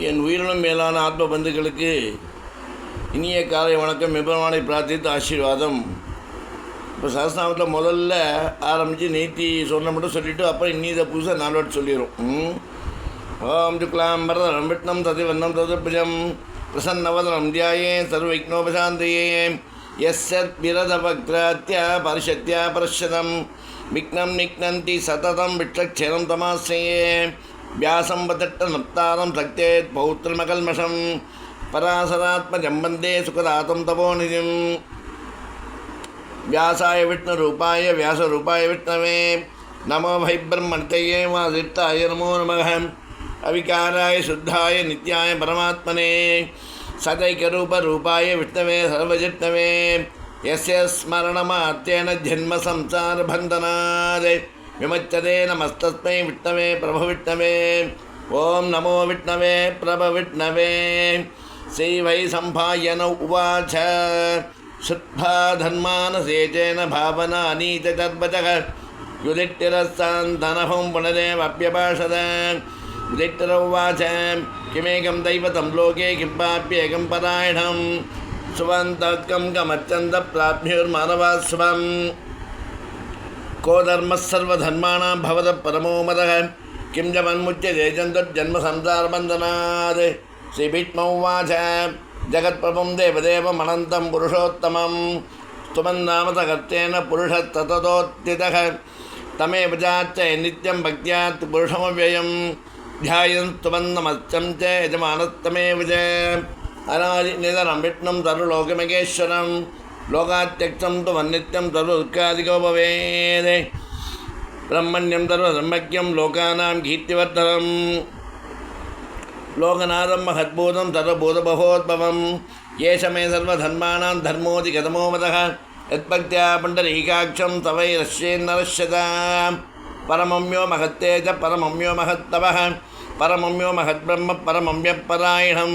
என் உயிரினம் மேலான ஆத்ம பந்துகளுக்கு இனிய காலை வணக்கம். எபெருமானை பிரார்த்தித்து ஆசீர்வாதம். இப்போ சரஸ்நாமத்தில் முதல்ல ஆரம்பித்து நீத்தி சொன்ன மட்டும் சொல்லிவிட்டு அப்புறம் இன்னிதை புதுசாக நாலு வாட்டி சொல்லிடும் ம். ஓம் சுக்லாம் பரதரம் விஷ்ணம் ததிவண்ணம் ததுபிஜம் பிரசன்னவதனம் தியாயே சர்வவிக்னோபசாந்தயே எஸ்ஸத் விரதபக்ராத்ய பரிஷத்யா பரிஷதம். விக்னம் நிக்னந்தி சததம் விட்சக்ஷரம் தமாசையே व्यासं वदट्ट नप्तारं सक्त्येत् पौत्रमकल्मषं परासरात्मजं वंदे सुखदातं तपोनिधिं व्यासाय विष्णुरूपाय व्यासरूपाय विष्णवे। नमो भै ब्रह्मणतये वासिप्ताय नमो नमः। अविकाराय शुद्धाय नित्याय परमात्मने। सदैक्यरूपरूपाय विष्णवे सर्वजिष्णवे। यस्य स्मरणमात्येन जन्मसंसारबन्धनात् விமச்சதே நமஸ்தஸ்மை விட்ணவே பிரபவிட்ணவே ஓம் நமோ விட்ணவே பிரபவிட்ணவே செய்வை சம்பாயன உவாச்ச சுத்பா தன்மான சேஜேன பாவனா அநீத தர்பதக யுதிட்டிரஸ்தான் தனகம் புனரேவப்பியபாஷத யுதிட்டிர உவாச்ச கிமேகம் தைவதம் லோகே கிம் பாப்பியகம் பராயணம் சுவந்தக்கம் கமச்சந்த பிராப்தியுர்மானவா சுபம் को धर्मः सर्वधर्माणां भवतः परमो मतः किं च मन्मुच्यते जन्तुर्जन्मसंसारबन्धनात् श्रीभीष्म उवाच जगत्प्रभुं देवदेवमनन्तं पुरुषोत्तमं स्तुमन्नामतकर्तेन पुरुषस्तततोत्थितः तमेव चाच्च नित्यं भक्त्यात् पुरुषमव्ययं ध्यायन् स्तुमन्नमस्तं च यजमानस्तमेव च अनादिनिधनं विष्णुं सर्वलोकमहेश्वरं लोकात्यक्षं तु मन्नित्यं सर्वदुःखादिको भवेत् ब्रह्मण्यं सर्वधर्मज्ञं लोकानां कीर्तिवर्धनम् लोकनाथं महद्भूतं सर्वभूतबहोद्भवं येष मे सर्वधर्माणां धर्मोऽधिगतमो मतः यत्भक्त्या पुण्डरीकाक्षं तवैरश्येन्नरश्यता परमम्यो महत्ते च परमम्यो महत्तवः परमम्यो महद्ब्रह्म परमम्यपरायणं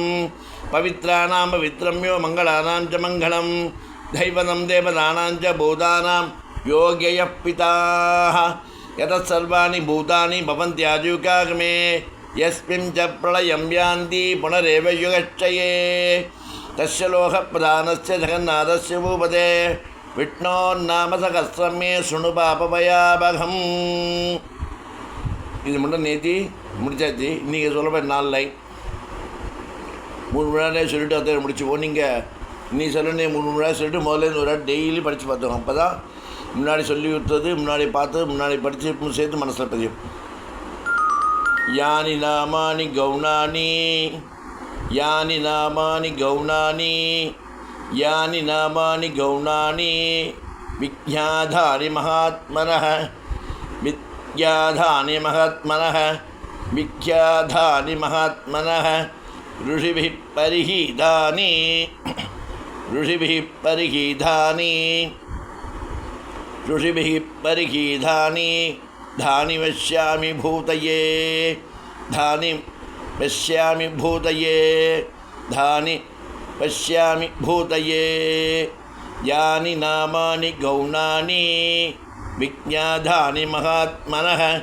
पवित्राणां पवित्रम्यो मङ्गलानां च मङ्गलं தைவனம் தேவதானாஞ்ச பூதானாம் யோகிய பிதா யதசர்வாணி பூதானி பவந்தியாஜுகாகமே யஸ்மின் ச பிரளயம் யாந்தி புனரேவ யுகச்சயே தஸ்ய லோகப்பிரதானஸ்ய ஜெகநாதஸ்ய பூபதே விஷ்ணோர்நாமசகசிரமே சுணு பாபபயாபகம் இது மட்டும் நேத்தி முடிச்சாச்சு இன்றைக்கி சொல்ல நாலு லைன் மூணு மணி நேரம் சொல்லிட்டு அதை முடிச்சுப்போம் நீங்கள் நீ சொல்லணும் மூணு மணி நேரம் சொல்லிட்டு முதல்ல ஒரு டெய்லி படித்து பார்த்தோம் அப்போ தான் முன்னாடி சொல்லி கொடுத்தது முன்னாடி பார்த்து முன்னாடி படித்து சேர்த்து மனசில் பதியும் यानि नामानि गौणानि यानि नामानि गौणानि यानि नामानि गौणानि विज्ञाधानि महात्मनः विज्ञाधानि महात्मनः विख्याधानि महात्मनः ऋषिभिः परिहितानि ऋषिभिः परिहितानि ऋषिभिः परिहितानि धानि पश्यामि भूतये। धानि पश्यामि भूतये। धानि पश्यामि भूतये। यानि नामानि गौणानि। विज्ञाधानि महात्मनः।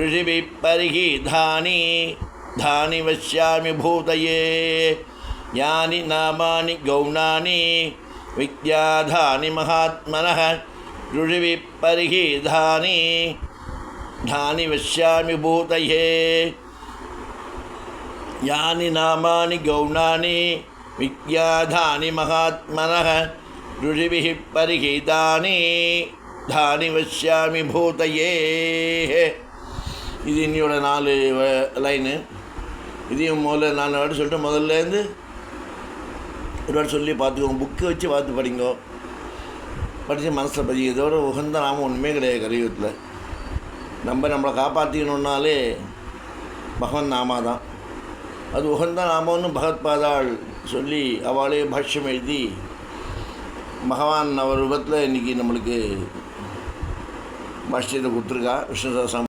ऋषिभिः परिहितानि धानि पश्यामि भूतये। யானி நாமானி கௌணானி வித்யாதானி மகாத்மன ருழுவி பரிகிதானி தானி வசியாமி பூதையே யானி நாமானி கௌணானி வித்யாதானி மகாத்மன ருழுவி பரிகிதானி தானி வசியாமி பூதையே இது இன்னியோட நாலு லைனு இதையும் முதல்ல நாலு வாட்டி சொல்லிட்டு முதல்லேருந்து ஒரு வாட்டி சொல்லி பார்த்துக்கோங்க புக்கு வச்சு பார்த்து படிங்கோ. படித்து மனசில் பதிவு இதோட உகந்த நாமம் ஒன்றுமே கிடையாது கலியுகத்தில். நம்ம நம்மளை காப்பாற்றிக்கணுன்னாலே பகவன் நாமா தான். அது உகந்த நாமம்னு பகவத்பாதாள் சொல்லி அவளே பாஷ்யம் எழுதி பகவான் அவர் ரூபத்தில் இன்றைக்கி நம்மளுக்கு பாஷ்யத்தை கொடுத்துருக்கா. விஷ்ணுதாசம்